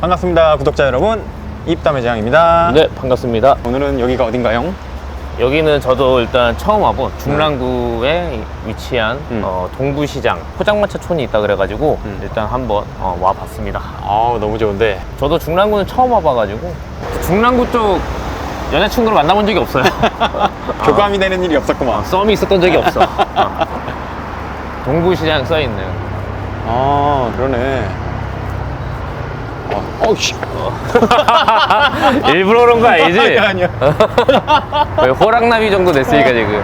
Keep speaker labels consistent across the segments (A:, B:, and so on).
A: 반갑습니다 구독자 여러분 입담의 재앙입니다
B: 네, 반갑습니다.
A: 오늘은 여기가 어딘가요?
B: 여기는 저도 일단 처음 와본 중랑구에 위치한
A: 음.
B: 어, 동부시장 포장마차촌이 있다 그래가지고
A: 음.
B: 일단 한번 어, 와봤습니다.
A: 아우 너무 좋은데
B: 저도 중랑구는 처음 와봐가지고 중랑구 쪽 여자친구를 만나본 적이 없어요.
A: 교감이 되는 일이 없었구만
B: 썸이 있었던 적이 없어. 어. 동부시장 써있는.
A: 아 그러네 어, 어우 씨
B: 일부러 그런 거 아니지?
A: 아니, 아니야
B: 거의 호랑나비 정도 됐으니까 지금.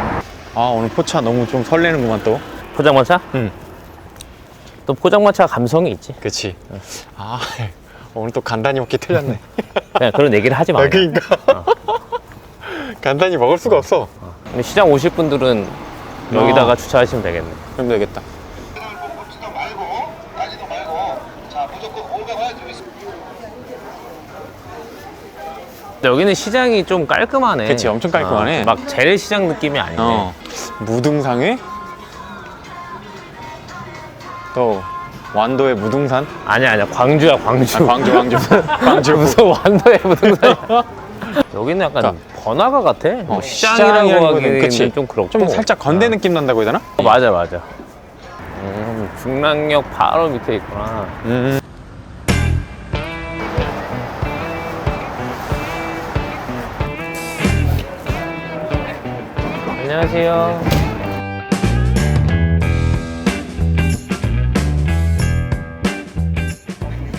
A: 아 오늘 포차 너무 좀 설레는구만 또
B: 포장마차?
A: 응.
B: 또 포장마차 감성이 있지.
A: 그치 아 오늘 또 간단히 먹기 틀렸네
B: 그냥 그런 얘기를 하지 마.
A: 아, 그러니까 간단히 먹을 수가 없어
B: 근데 시장 오실 분들은 여기다가 주차하시면 되겠네.
A: 그럼 되겠다
C: 묻지도 말고 따지도 말고 자 무조건 500원 주고 있습니다.
B: 근데 여기는 시장이 좀 깔끔하네.
A: 그치, 엄청 깔끔하네.
B: 어, 막 재래시장 느낌이 아니네.
A: 어 무등상회 또 완도의 무등산
B: 아니야, 아니야. 광주야, 광주.
A: 아, 광주 광주 광주
B: 무슨 완도에 부동산이야. 여기는 약간
A: 그러니까.
B: 번화가 같아. 뭐
A: 어,
B: 시장이라고
A: 시장이라기보다는
B: 하기는. 좀 그렇고.
A: 좀 살짝 건대 느낌 난다고 해야 되나?
B: 어, 맞아, 맞아. 음, 중랑역 바로 밑에 있구나.
A: 음.
B: 안녕하세요.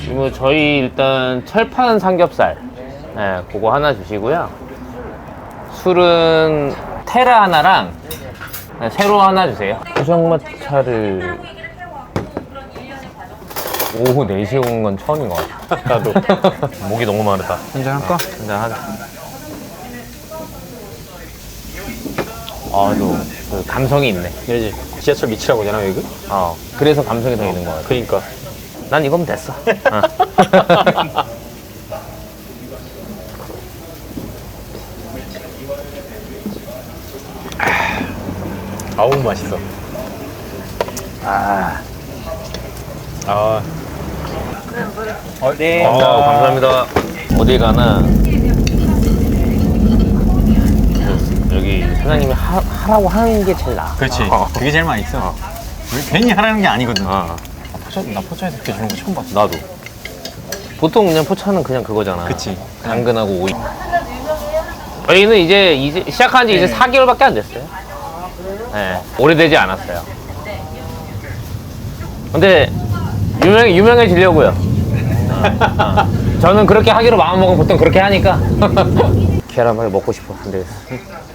B: 이거 저희 일단 철판 삼겹살, 네, 그거 하나 주시고요. 술은 테라 하나랑 네, 새로 하나 주세요. 포장마차를 오후 4시에 온 건 처음인 것 같아.
A: 나도
B: 목이 너무 마르다.
A: 한잔 할까?
B: 한잔 하자. 아, 또, 그 감성이 있네.
A: 얘지 지하철 밑이라고 하잖아 여기
B: 어, 그래서 감성이 더 있는 것 같아.
A: 그러니까
B: 난 이거면 됐어. 어.
A: 아우 맛있어
B: 아,
A: 아 어, 네
B: 어, 감사합니다. 어디 가나 여기 사장님이 하, 하라고 하는 게 제일 나아.
A: 그렇지
B: 어.
A: 그게 제일 맛있어 우리 괜히 하라는 게 아니거든
B: 어,
A: 아, 포차, 나 포차에서 그렇게 주는 거 처음 봤어
B: 나도. 보통 그냥 포차는 그냥 그거잖아.
A: 그치.
B: 당근하고 오이. 저희는 이제, 이제 시작한 지 이제 4개월밖에 안 됐어요. 네, 오래되지 않았어요. 근데 유명 유명해지려고요. 어, 어. 저는 그렇게 하기로 마음먹으면 보통 그렇게 하니까 계란말이 먹고 싶어 안 되겠어.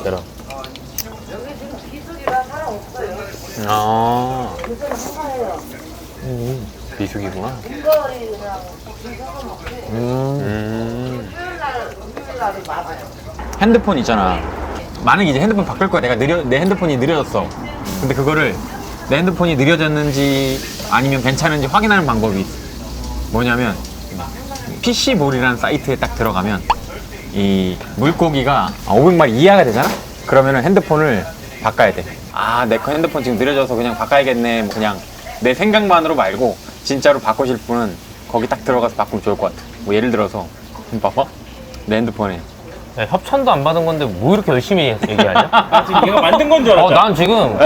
B: 어, 계란.
A: 아. 비수기구나. 음. 핸드폰 있잖아. 만약에 이제 핸드폰 바꿀 거야. 내가 느려 내 핸드폰이 느려졌어. 근데 그거를 내 핸드폰이 느려졌는지 아니면 괜찮은지 확인하는 방법이 뭐냐면 PC몰이라는 사이트에 딱 들어가면 이 물고기가 500마리 이하가 되잖아? 그러면은 핸드폰을 바꿔야 돼. 아, 내 거 핸드폰 지금 느려져서 그냥 바꿔야겠네. 뭐 그냥 내 생각만으로 말고 진짜로 바꾸실 분은 거기 딱 들어가서 바꾸면 좋을 것 같아. 뭐 예를 들어서 봐봐. 내 핸드폰에
B: 야, 협찬도 안 받은 건데 뭐 이렇게 열심히 얘기하냐?
D: 지금 얘가 만든 건 줄
B: 어,
D: 알았잖아.
B: 난 지금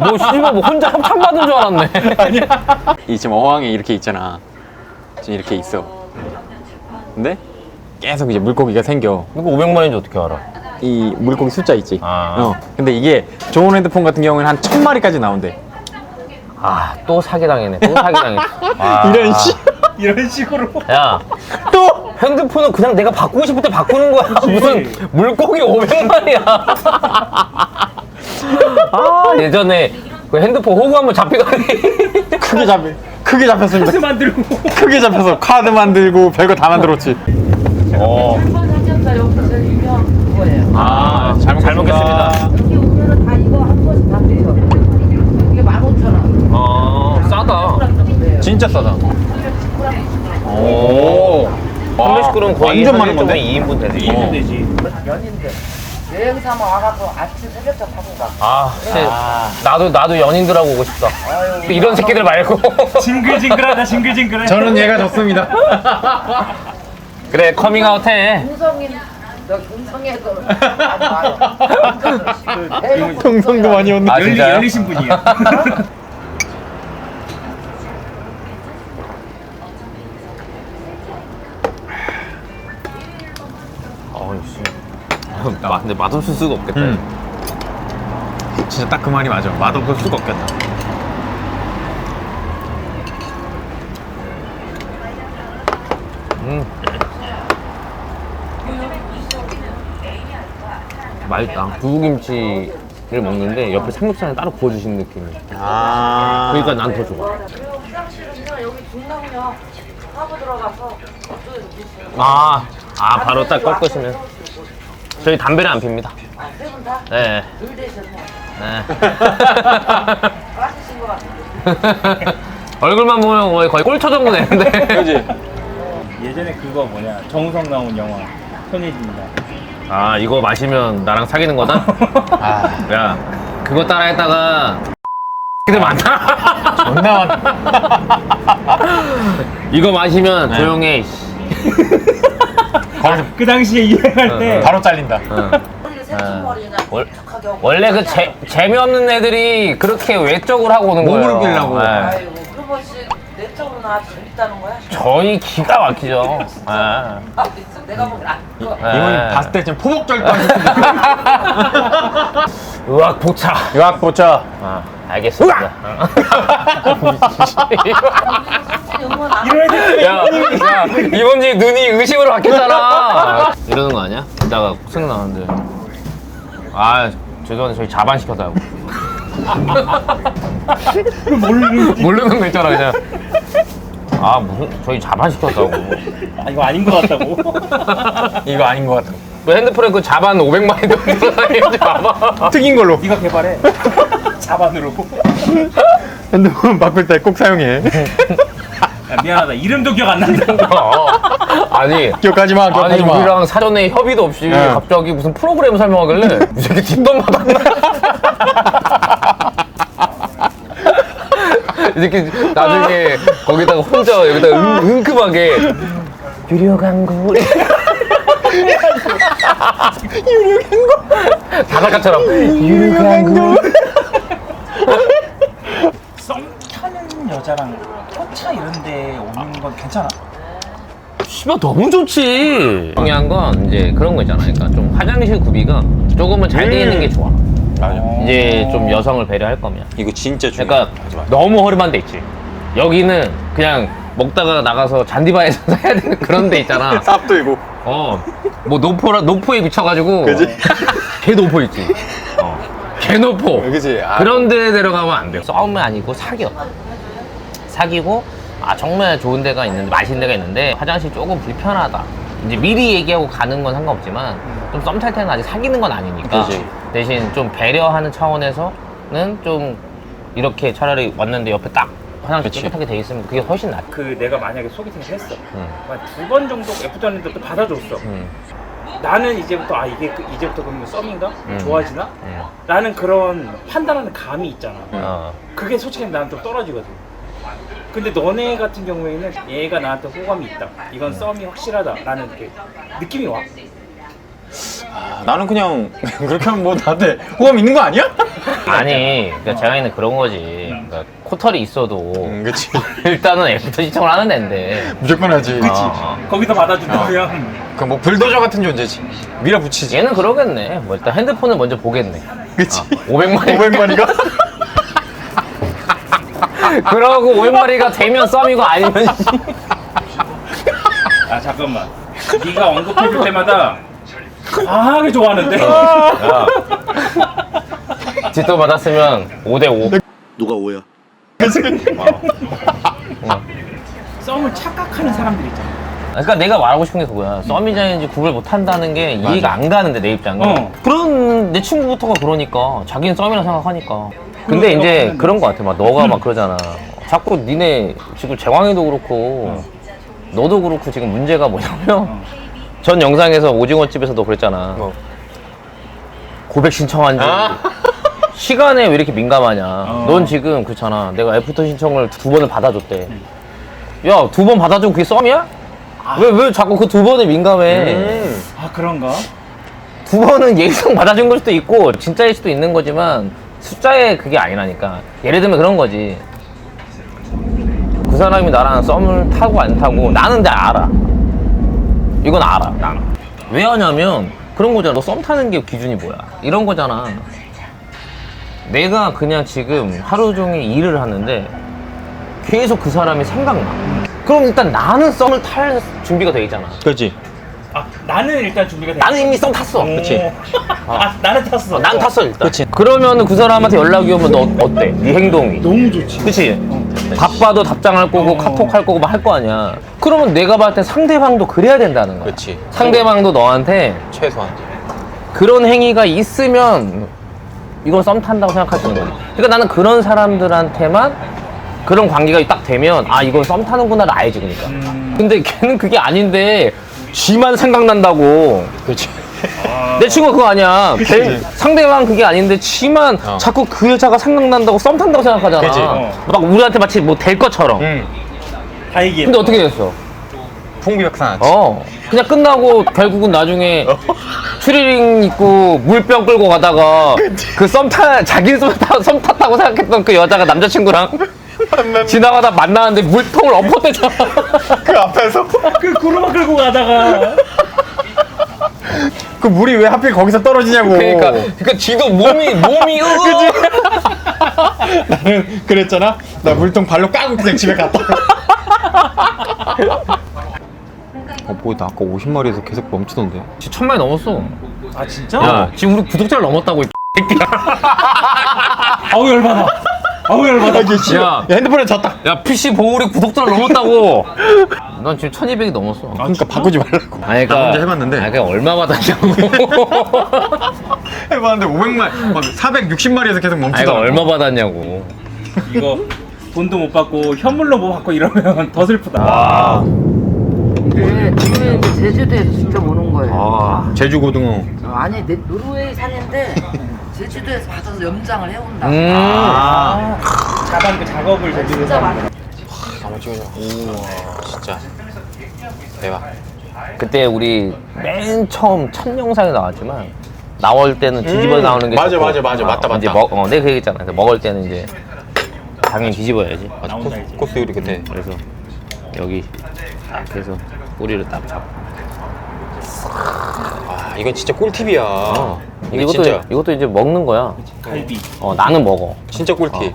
B: 뭐 씨발 뭐 혼자 협찬 받은 줄 알았네.
A: 이 지금 어항에 이렇게 있잖아. 지금 이렇게 있어. 근데 계속 이제 물고기가 생겨.
B: 이거 500만 원인지 어떻게 알아?
A: 이 물고기 숫자 있지.
B: 아.
A: 어. 근데 이게 좋은 핸드폰 같은 경우에는 한 천 마리까지 나온대.
B: 아, 또 사기 당했네. 또 사기 당했어. 아.
A: 이런 씨.
D: 이런 식으로.
B: 야,
A: 또
B: 핸드폰은 그냥 내가 바꾸고 싶을 때 바꾸는 거야. 무슨 물고기 500만이야. 아, 예전에 그 핸드폰 호구 한번 잡히더니
A: 크게 잡 크게 잡혔습니다.
D: 만들고.
A: 크게 잡혀서 카드 만들고 별거 다 만들었지.
B: 어.
E: 삼겹살 여기서 제일 유명한 그거예요.
B: 아, 잘, 잘 먹겠습니다.
E: 여기 오면은 다 이거 한 번씩 다 드려. 이게 15,000원.
B: 아, 싸다.
E: 그래요.
A: 진짜 싸다.
B: 오.
A: 와.
B: 319는 거의
A: 완전 많은 건데?
B: 2인분 되지.
A: 어.
D: 되지.
E: 연인들 여행 삼아 와가지고 아침 새벽차 타고 가.
B: 아, 진짜 나도 나도 연인들하고 오고 싶다.
E: 아유,
B: 이런 새끼들 말고.
D: 징글징글하다 징글징글해.
A: 저는 얘가 좋습니다.
B: 그래 커밍아웃 해.
E: 동성인 너 동성애도. 대놓고
A: 동성도 많이 온다.
B: 아,
D: 열리,
B: 진짜요?
D: 열리신 분이야.
B: 어이씨. 나 근데 맛없을 수가 없겠다.
A: 음. 진짜 딱 그 말이 맞아. 맛없을 수가 없겠다.
B: 음. 맛있다. 두부김치를 먹는데 옆에 삼겹살을 따로 구워주시는 느낌이야.
A: 아.
B: 그러니까 난 더 좋아.
E: 화장실이나 여기 중랑역 하고 들어가서 그쪽에서 드시는
B: 아, 아 바로 딱 꺾으시면. 저희 담배를 안 핍니다.
E: 아 세분 다?
B: 네.
E: 물 되셨네.
B: 네.
E: 빠지신 것 같은데.
B: 얼굴만 보면 거의, 거의 꼴초 정도 되는데.
A: 그지?
D: 예전에 그거 뭐냐 정우성 나온 영화 손예진이다.
B: 아, 이거 마시면 나랑 사귀는 거다?
A: 아.
B: 야, 그거 따라 했다가 X들 많다.
A: 존나 많다.
B: 이거 마시면 조용해. 씨.
A: 바로,
D: 그 당시에 유행할 때
A: 바로 잘린다.
B: 응.
E: 머리를
B: 월-
E: 촉촉하게 하고.
B: 원래 그 재, 재미없는 애들이 그렇게 외적으로 하고 오는 거예요.
A: 몸으로 끼려고.
B: 네.
E: 아이고 그 번씩 내적으로 나 재밌다는 거야?
B: 저희 기가 막히죠. 네.
E: 아, 있어. 내가 보기엔 안.
B: 네.
A: 이모님 봤을 때 지금 포복절도
B: 의학 포차.
A: 유학 보자.
B: 아, 알겠습니다.
E: 응원 안
D: 애들
B: 야, 야, 이번지 눈이 의심으로 바뀌었잖아. 이러는 거 아니야? 이따가 생각나는데. 아, 죄송한데 저희 자반 시켜달라고.
D: 모르는
B: 거 있잖아, 그냥. 아, 무슨, 저희 자반 시켰다고.
D: 아 이거 아닌 것 같다고.
A: 이거 아닌 것 같아.
B: 그 핸드폰에 그 자반 500마리 정도 들어다니는 자반.
A: 특인 걸로.
D: 네가 개발해. 자반으로.
A: 핸드폰 바꿀 때 꼭 사용해.
D: 야, 미안하다. 이름도 기억 안 난다.
B: 어. 아니.
A: 기억하지 마,
B: 아니
A: 기억하지 마.
B: 우리랑 사전에 협의도 없이
A: 네.
B: 갑자기 무슨 프로그램 설명하길래 이 새끼 뒷돈 받았나? 이 새끼 나중에 거기다가 혼자 여기다 은, 은큼하게. 유료 광고. 유료 광고? 다작가처럼. 유료 광고.
D: 썸 타는 여자랑 포차 이런데 오는 건 괜찮아?
B: 씨발 너무 좋지. 중요한 건 이제 그런 거 있잖아. 그러니까 좀 화장실 구비가 조금은 잘 돼 있는 게 좋아
A: 맞아.
B: 이제 좀 여성을 배려할 거면
A: 이거 진짜 중요해.
B: 그러니까 너무 허름한 데 있지. 여기는 그냥 먹다가 나가서 잔디바에서 사야 되는 그런 데 있잖아.
A: 쌉도 이고.
B: 어. 뭐 노포라 노포에 미쳐가지고.
A: 그지?
B: 개 노포 있지. 어. 개 노포.
A: 그지? 아.
B: 그런 데 데려가면 안 돼. 싸움이 아니고 사겨. 사귀고 아 정말 좋은 데가 있는데 맛있는 데가 있는데 화장실 조금 불편하다. 이제 미리 얘기하고 가는 건 상관없지만 좀 썸 탈 때는 아직 사귀는 건 아니니까
A: 그지.
B: 대신 좀 배려하는 차원에서는 좀 이렇게 차라리 왔는데 옆에 딱 화장실
A: 그치.
B: 깨끗하게 돼 있으면 그게 훨씬 낫.
D: 그 내가 만약에 소개팅을 했어.
B: 응.
D: 두번 정도 애프터는데 또 받아줬어.
B: 응.
D: 나는 이제부터 아 이게 그- 이제부터 그러면 썸인가?
B: 음.
D: 좋아지나?
B: 응.
D: 나는 그런 판단하는 감이 있잖아.
B: 어.
D: 그게 솔직히 나는 좀 떨어지거든. 근데 너네 같은 경우에는 얘가 나한테 호감이 있다. 이건 썸이 확실하다라는 게 느낌이 와.
A: 아, 나는 그냥 그렇게 하면 뭐 나한테 호감 있는 거 아니야?
B: 아니, 그러니까 제가 있는 그런 거지. 그러니까 코털이 있어도
A: 응, 그치.
B: 일단은 애프터 시청을 하는 애인데.
A: 무조건 하지.
B: 그치. 어.
D: 거기서 받아준다면
A: 그뭐 불도저 같은 존재지. 밀어붙이지.
B: 얘는 그러겠네. 뭐 일단 핸드폰을 먼저 보겠네.
A: 그치.
B: 500마리.
A: 500마리가?
B: 그러고 500마리가 되면 썸이고 아니면 씨.
D: 아 잠깐만. 네가 언급해줄 때마다 과하게 좋아하는데.
B: 야. 뒷돈 받았으면 5대5.
F: 누가 오야?
D: 썸을 착각하는 사람들 있잖아.
B: 그러니까 내가 말하고 싶은 게 그거야. 썸이자인지 구별 못 한다는 게 이해가 안 가는데 내 입장은.
D: 어.
B: 그런 내 친구부터가 그러니까 자기는 썸이라 생각하니까. 근데 이제
D: 거
B: 그런 거 같아. 막 너가 막 그러잖아. 자꾸 니네 지금 재광이도 그렇고 너도 그렇고 지금 문제가 뭐냐면 전 영상에서 오징어 집에서도 그랬잖아.
A: 뭐.
B: 고백 신청한 지
A: 아.
B: 시간에 왜 이렇게 민감하냐.
D: 어.
B: 넌 지금 그렇잖아. 내가 애프터 신청을 두 번을 받아줬대. 야, 두 번 받아주면 그게 썸이야? 왜, 왜 자꾸 그 두 번에 민감해?
A: 음.
D: 아 그런가?
B: 두 번은 예의상 받아준 걸 수도 있고, 진짜일 수도 있는 거지만, 숫자에 그게 아니라니까. 예를 들면 그런 거지. 그 사람이 나랑 썸을 타고 안 타고, 나는 다 알아. 이건 알아, 나는. 왜 하냐면, 그런 거잖아. 너 썸 타는 게 기준이 뭐야? 이런 거잖아. 내가 그냥 지금 하루 종일 일을 하는데, 계속 그 사람이 생각나. 그럼 일단 나는 썸을 탈 준비가 돼 있잖아.
A: 그렇지.
D: 아 나는 일단 준비가 돼.
B: 나는 이미 썸 탔어.
A: 그치.
D: 아 나는 탔어.
B: 어, 난 탔어 일단.
A: 그치.
B: 그러면 그 사람한테 연락이 오면 너 어때? 네 행동이.
D: 너무 좋지.
B: 그치? 바빠도 답장할 거고
D: 어.
B: 카톡 할 거고 막 할 거 아니야. 그러면 내가 봤을 때 상대방도 그래야 된다는 거야.
A: 그렇지.
B: 상대방도 너한테
A: 최소한.
B: 그런 행위가 있으면 이건 썸 탄다고 생각할 수 있는 거지. 그러니까 나는 그런 사람들한테만 그런 관계가 딱 되면 아 이건 썸 타는구나를 알지 그러니까.
D: 음.
B: 근데 걔는 그게 아닌데 쥐만 생각난다고.
A: 그렇지.
B: 내 친구가 그거 아니야. 걔- 상대방 그게 아닌데 지만
A: 어.
B: 자꾸 그 여자가 생각난다고 썸 탄다고 생각하잖아.
A: 그치.
D: 어.
B: 막 우리한테 마치 뭐 될 것처럼.
A: 응.
D: 다 얘기해.
B: 근데 어떻게 됐어?
A: 풍비박산.
B: 어. 그냥 끝나고 결국은 나중에 추리링 입고 물병 끌고 가다가 그 썸 타, 자기 썸, 타, 썸 탔다고 생각했던 그 여자가 남자친구랑 지나가다 만나는데 물통을 엎어대잖아.
A: 그 앞에서
D: 그 구르마 끌고 가다가
A: 그 물이 왜 하필 거기서 떨어지냐고.
B: 그러니까, 그러니까 지도 몸이, 몸이, 으
A: 나는 그랬잖아. 나 물통 발로 까고 그냥 집에 갔다. 어, 뭐, 나 아까 50마리에서 계속 멈추던데.
B: 지금 천 마리 넘었어.
D: 아 진짜?
B: 야, 지금 우리 구독자를 넘었다고. 이
D: 아우 열받아. 아우 열받아.
B: 야.
A: 야, 핸드폰에 졌다.
B: 야, PC 보울이 구독자를 넘었다고. 넌 지금 1200이 넘었어.
A: 그러니까 바꾸지 말라고.
B: 아니,
A: 나 혼자 해봤는데.
B: 아니, 그냥 얼마 받았냐고.
A: 해봤는데 500마리, 막 460마리에서 계속
B: 아니, 그
A: 멈추더라고.
B: 얼마 받았냐고.
D: 이거 돈도 못 받고 현물로 뭐 받고 이러면 더 슬프다.
A: 와.
E: 근데 노르웨이 이제 제주도에서 직접 오는 거예요.
A: 아, 제주 고등어.
E: 어, 아니 내 노르웨이 산인데 제주도에서 받아서 염장을 해온다.
B: 음.
A: 아.
D: 자반 그 작업을 제대로
E: 진짜 많이.
A: 한번 찍어줘. 우와, 진짜. 대박.
B: 그때 우리 맨 처음 첫 영상에 나왔지만 나올 때는 뒤집어
A: 음,
B: 나오는 게
A: 맞아,
B: 좋고,
A: 맞아, 맞아.
B: 어,
A: 맞다,
B: 이제
A: 맞다.
B: 먹, 어, 내가 그 얘기했잖아. 그래서 먹을 때는 이제 당연히 뒤집어야지.
A: 맞아,
D: 나온다,
A: 코스,
D: 이제.
A: 코스 요리 그때.
B: 그래서 여기 딱 해서 꼬리를 딱 잡고.
A: 아, 이건 진짜 꿀팁이야. 이게
B: 이것도
A: 진짜,
B: 이것도 이제 먹는 거야.
D: 갈비.
B: 어 나는 먹어.
A: 진짜 꿀팁.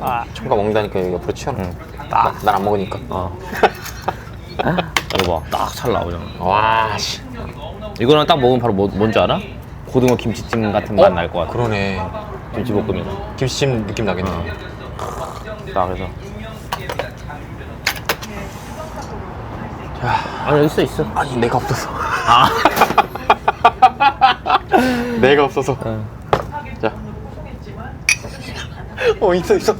A: 아, 청가 먹는다니까 여기 옆으로 치워놔. 딱, 난안 먹으니까.
B: 어. 이거 봐, 딱 잘 나오잖아.
A: 와, 씨.
B: 이거는 딱 먹으면 바로 뭐, 뭔지 알아? 고등어 김치찜 같은 맛 날 것 같아.
A: 그러네.
B: 김치볶음이다.
A: 김치찜 느낌 나겠네.
B: 딱 해서. 아니 여기 있어 있어.
A: 아니, 내가 없어서.
B: 아.
A: 내가 없어서. 자. 어, 있어, 있어.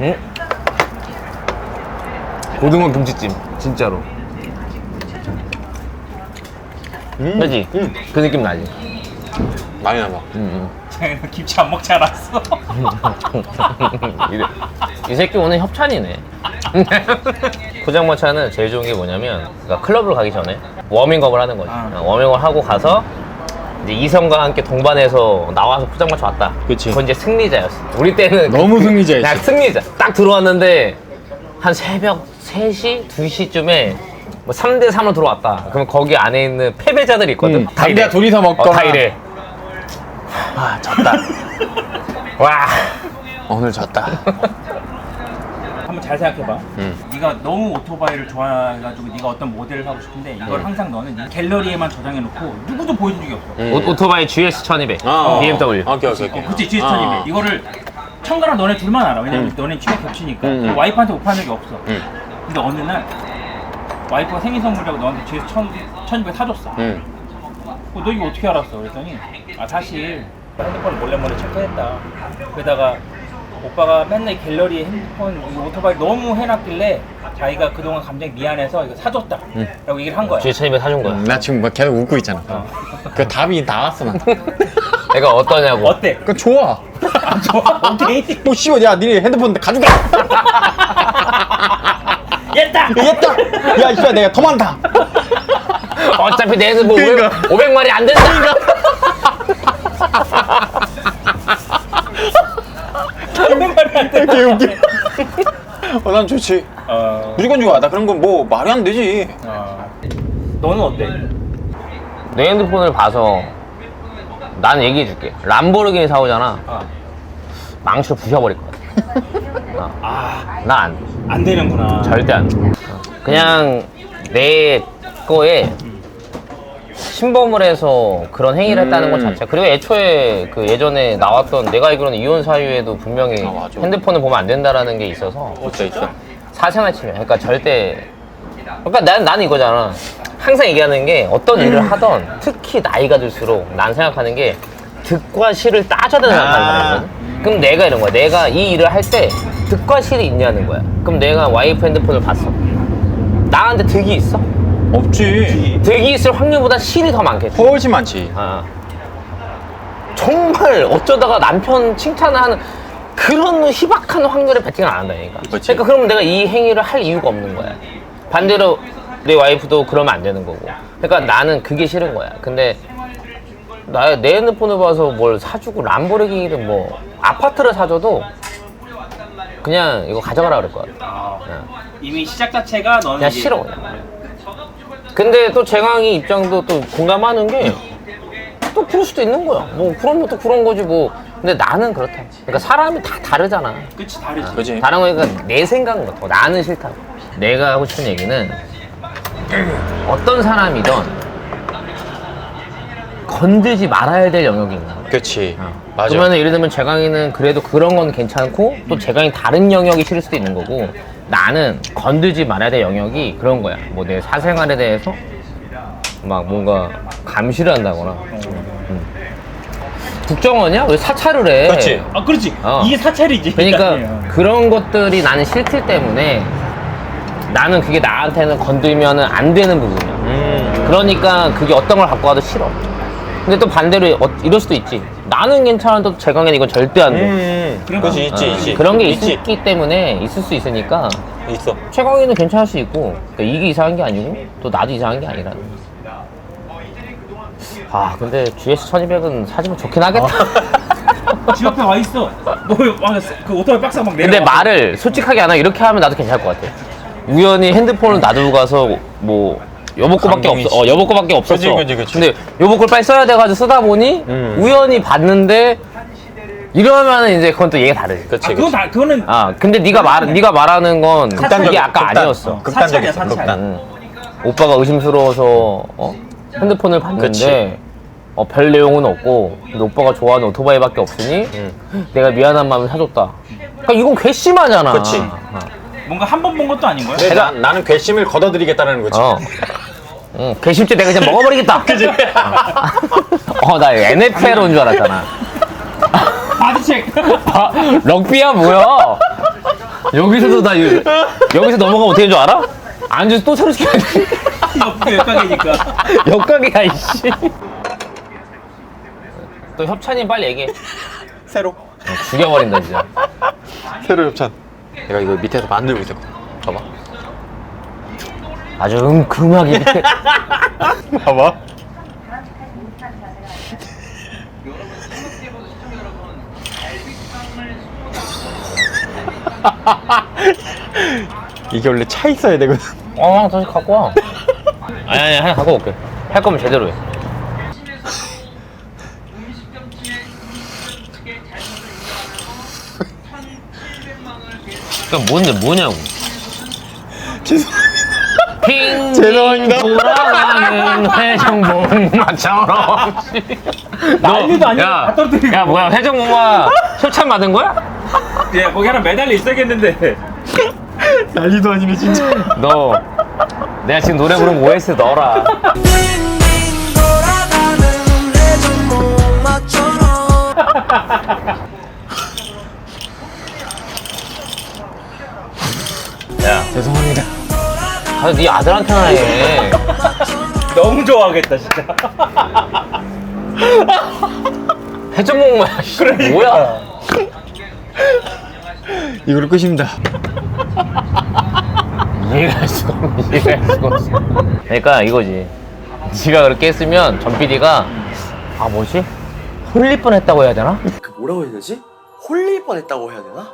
B: 응? 고등어 김치찜 진짜로.
A: 음.
B: 그지?
A: 음.
B: 그 느낌 나지.
A: 많이 남아.
B: 응,
D: 쟤는 김치 안 먹지 않았어.
B: 응. 이래. 이 새끼 오늘 협찬이네. 포장마차는 제일 좋은 게 뭐냐면 그러니까 클럽을 가기 전에 워밍업을 하는 거지.
D: 아.
B: 어, 워밍업을 하고 가서 이제 이성과 함께 동반해서 나와서 포장마차 왔다.
A: 그치.
B: 그건 이제 승리자였어. 우리 때는
A: 너무 승리자였지.
B: 그냥 승리자. 딱 들어왔는데 한 새벽 3시, 2시쯤에 뭐 3대 3으로 들어왔다. 그럼 거기 안에 있는 패배자들이 있거든.
A: 음,
B: 다
A: 담배
B: 이래.
A: 둘이서 먹거나.
B: 어, 다 이래. 아, 졌다. 와.
A: 오늘 졌다.
D: 한번 잘 생각해봐.
A: 음.
D: 네가 너무 오토바이를 좋아해가지고 네가 어떤 모델을 사고 싶은데 이걸 항상 너는 네 갤러리에만 저장해놓고 누구도 보여준 적이 없어.
A: 음.
B: 오, 토바이 GS 1200.
A: 아,
B: BMW.
A: 오케이, 오케이, 오케이.
D: 어, 그치, GS1200.
A: 아.
D: 이거를 청가랑 너네 둘만 알아. 왜냐면
A: 음.
D: 너네 취업 겹치니까.
A: 음, 음.
D: 와이프한테 못 파는 적이 없어.
A: 응,
D: 근데 어느 날 와이프가 생일 선물이라고 너한테 GS 1200 사줬어.
A: 응.
D: 어, 너 이거 어떻게 알았어? 그랬더니 아 사실 핸드폰 몰래 몰래 체크했다. 그러다가 오빠가 맨날 갤러리에 핸드폰 오토바이 너무 해놨길래 자기가 그동안 감정이 미안해서 이거 사줬다. 라고 얘기를 한 거야.
B: 천입에 사준 거야.
A: 나 지금 막 계속 웃고 있잖아. 그 답이 나왔어 나.
B: 내가 어떠냐고.
D: 어때?
A: 그 좋아.
D: 좋아? 오케이.
A: 뭐 씨발 야 니네 핸드폰 가져가.
D: 됐다!
A: 이겼다. 야 씨발 내가 더 많다.
B: 어차피 내 핸드폰
A: 그러니까.
B: 500, 마리안 된다.
A: 개 웃겨. 어 난 좋지.
D: 어,
A: 무조건 좋아. 나 그런 건 뭐 말이 안 되지.
D: 어. 너는 어때?
B: 내 핸드폰을 봐서 난 얘기해 줄게. 람보르기니 사오잖아.
D: 아,
B: 망치로 부셔버릴 것 같아.
D: 아, 난안 되는구나.
B: 절대 안 돼. 그냥 내 거에 침범을 해서 그런 행위를 했다는 것
A: 음.
B: 자체. 그리고 애초에 그 예전에 나왔던 내가 알기로는 이혼 사유에도 분명히
A: 아, 맞아.
B: 핸드폰을 보면 안 된다라는 게 있어서
A: 있어 있어.
B: 사생활 침해. 그러니까 절대. 그러니까 난, 나는 이거잖아. 항상 얘기하는 게 어떤 일을
A: 음.
B: 하던 특히 나이가 들수록 난 생각하는 게 득과 실을 따져야 된다는
A: 아.
B: 사람이거든. 그럼 내가 이런 거야. 내가 이 일을 할 때 득과 실이 있냐는 거야. 그럼 내가 와이프 핸드폰을 봤어. 나한테 득이 있어?
A: 없지.
B: 득이 있을 확률보다 실이 더 많겠지.
A: 훨씬 많지.
B: 아. 정말 어쩌다가 남편 칭찬을 하는 그런 희박한 확률에 베팅을 안 한다니까.
A: 그치.
B: 그러니까 그러면 내가 이 행위를 할 이유가 없는 거야. 반대로 내 와이프도 그러면 안 되는 거고. 그러니까 나는 그게 싫은 거야. 근데 나 내 핸드폰을 봐서 뭘 사주고 람보르기니를 뭐 아파트를 사줘도 그냥 이거 가져가라 그럴 거야.
D: 아,
B: 그냥.
D: 이미 시작 자체가 너는
B: 그냥
D: 이제-
B: 싫어 그냥. 근데 또 재강이 입장도 또 공감하는 게 또 그럴 수도 있는 거야. 뭐 그러면 또 그런 거지 뭐. 근데 나는 그렇다. 그러니까 사람이 다 다르잖아.
D: 끝이 다르지.
A: 그지.
B: 다른 거니까 내 생각은 그렇다고. 나는 싫다고. 내가 하고 싶은 얘기는 어떤 사람이든 건들지 말아야 될 영역이 있나.
A: 그렇지.
B: 어.
A: 맞아.
B: 그러면 예를 들면 재강이는 그래도 그런 건 괜찮고 또 재강이 다른 영역이 싫을 수도 있는 거고 나는 건들지 말아야 될 영역이 그런 거야. 뭐 내 사생활에 대해서 막 뭔가 감시를 한다거나. 음. 국정원이야? 왜 사찰을 해?
A: 그렇지.
D: 아, 그렇지.
B: 어.
D: 이게 사찰이지.
B: 그러니까 그런 것들이 나는 싫기 때문에 나는 그게 나한테는 건들면은 안 되는 부분이야.
A: 음.
B: 그러니까 그게 어떤 걸 갖고 와도 싫어. 근데 또 반대로 어- 이럴 수도 있지. 나는 괜찮아도 재강에는 이건 절대 안 돼.
A: 음. 그렇지 있지
B: 어,
A: 있지.
B: 그런 게
A: 있지.
B: 있기 때문에 있을 수 있으니까
A: 있어.
B: 최강이는 괜찮을 수 있고 그러니까 이게 이상한 게 아니고 또 나도 이상한 게 아니라는 아 근데 GS 1200은 사주면 좋긴 하겠다
D: 집 앞에 와 있어. 뭐그 오토바이 박스 막 내려.
B: 근데 말을 솔직하게 안 하고 이렇게 하면 나도 괜찮을 것 같아 우연히 핸드폰을 놔두고 가서 뭐 여보 거밖에
A: 감동이지.
B: 없어 어 여보 거밖에 없었어
A: 그치, 그치, 그치.
B: 근데 여보 걸 빨리 써야 돼가지고 쓰다 보니
A: 음.
B: 우연히 봤는데 이러면 이제 그건 또 얘기가 다르지
A: 그렇지.
D: 아, 그건 다 그거는
B: 아 근데 네가 말 네가 말하는 건 그게 아까
A: 극단,
B: 아니었어.
A: 어.
D: 사찰이야, 사찰.
A: 극단.
B: 음. 오빠가 의심스러워서 어? 핸드폰을 봤는데
A: 그치.
B: 어, 별 내용은 없고 근데 오빠가 좋아하는 오토바이밖에 없으니 내가 미안한 마음에 사줬다. 그러니까 이건 괘씸하잖아.
A: 그치.
B: 어.
D: 뭔가 한 번 본 것도 아닌 거야.
A: 근데 나, 나는 괘씸을 걷어들이겠다는 거지.
B: 어. 응, 괘씸죄 내가 그냥 먹어버리겠다. 그지? 어, 나 NFL 온 줄 알았잖아.
D: 바디책.
B: 아, 럭비야 뭐야? 여기서도 나 유- 여기서 넘어가면 어떻게 된줄 알아? 앉아서 또 새로 시켜야지.
D: 옆 옆가게니까.
B: 역각이야 이씨. 또 협찬이 빨리 얘기해.
A: 새로.
B: 죽여버린다 진짜.
A: 새로 협찬. 내가 이거 밑에서 만들고 있었거든. 봐봐.
B: 아주 은큼하게 밑에.
A: 봐봐. 이게 원래 차 있어야 되거든.
B: 어, 다시 갖고 와. 아니 아니 하나 갖고 올게. 할 거면 제대로 해. 그럼 뭔데 뭐냐고.
A: 죄송
B: 한
A: 죄송합니다.
B: 음, 돌아가는 회전목마처럼
D: 난리도 아니야.
B: 야 뭐야 회전목마 협찬 받은 거야?
D: 예, 거기 하나 매달려 있어야겠는데.
A: 난리도 아니네 진짜.
B: 너 내가 지금 노래 부르면 OS 넣어라 야
A: 죄송합니다
B: 아, 네 아들한테나 해.
D: 너무 좋아하겠다 진짜.
B: 해적목마야. 그래. 뭐야?
A: 이걸로 끝입니다.
B: 이해가 할 수가 없네. 이해가 할 수가 없어. 그러니까 이거지. 네가 그렇게 했으면 전 PD가 아 뭐지? 홀릴 뻔했다고 해야 되나?
F: 그 뭐라고 해야 되지? 홀릴 뻔했다고 해야 되나?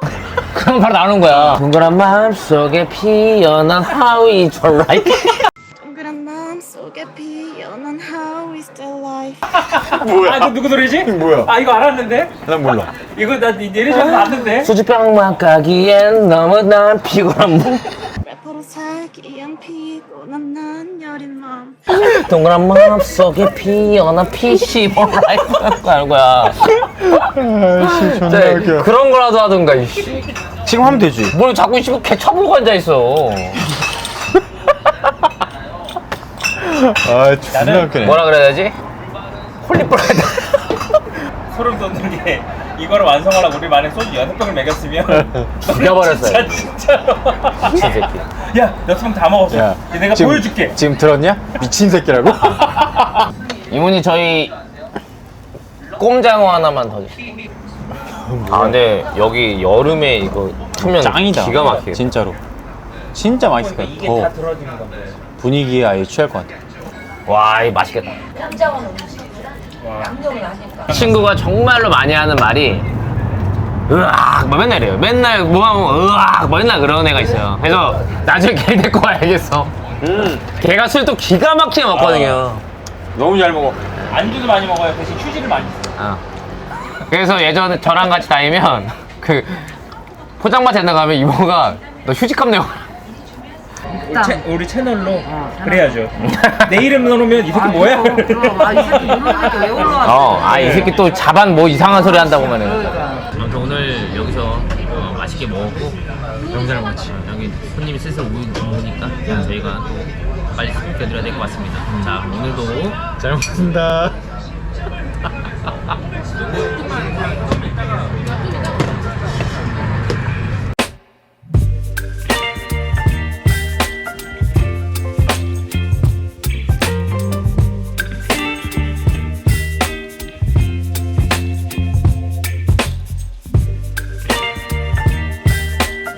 B: 그럼 바로 나오는 거야. 동그란 마음 속에 피어난 How is your life?
G: 동그란 마음 속에 피어난 How is the life
D: 아, 너 누구 노래지?
A: 뭐야?
D: 아, 이거 알았는데?
A: 난 몰라.
D: 이거 나 내리셔서 봤는데?
B: 수지병만 까기엔 너무 난 피곤한 몸
G: 래퍼로 살기엔 피곤한 난 여린 마음
B: 동그란 마음 속에 피어난 PC for life 하는 거야
A: 아이씨, 존나
B: 진짜
A: 웃겨.
B: 그런 거라도 하던가 이씨.
A: 지금 하면 되지.
B: 뭘 자꾸 씨발 개 쳐불고 앉아 있어
A: 아, 존나
D: 나는
A: 웃기네.
B: 뭐라 그래야 되지? 뻔했다
D: 소름 돋는 게 이거를 완성하려고 우리 만에 소주 여섯 병을 먹였으면
B: 죽여버렸어요.
D: 진짜 진짜로
B: 미친 새끼
D: 야 여섯 병 다 먹었어
A: 야,
D: 내가
A: 지금-
D: 보여줄게
A: 지금 들었냐? 미친 새끼라고?
B: 이모님 저희 꼼장어 하나만 더 주세요 아 근데 여기 여름에 이거 투면
A: 짱이다.
B: 기가 막히게
A: 진짜로. 진짜 맛있을 것 같아. 더
D: 들어지는 건데
A: 분위기에 아예 취할 것 같아.
B: 와 이거 맛있겠다
D: 와.
B: 친구가 정말로 많이 하는 말이 으악 뭐 맨날 이래요 맨날 뭐 하면 으악 뭐 맨날 그런 애가 있어요 그래서 나중에 걔 데리고 와야겠어 걔가 술 또 기가 막히게 먹거든요
A: 너무 잘 먹어.
D: 안주도 많이 먹어요 대신 휴지를 많이 써
B: 어. 그래서 예전에 저랑 같이 다니면 그 포장마차에 나가면 이모가 너 휴지값 내고
D: 우리, 채, 우리 채널로 그래야죠 내 이름 넣어놓으면 이 새끼 뭐야?
E: 아이 새끼 이런 새끼 왜 올라왔어?
B: 어, 아, 이 새끼 또 자반 뭐 이상한 소리 한다고 말해. 아무튼 오늘 여기서 어, 맛있게 먹었고, 영상을 마치 여기 손님이 슬슬 오- 오니까 저희가 또 빨리 소개해드려야 될 것 같습니다. 자, 오늘도
A: 잘 먹겠습니다. Muito gol.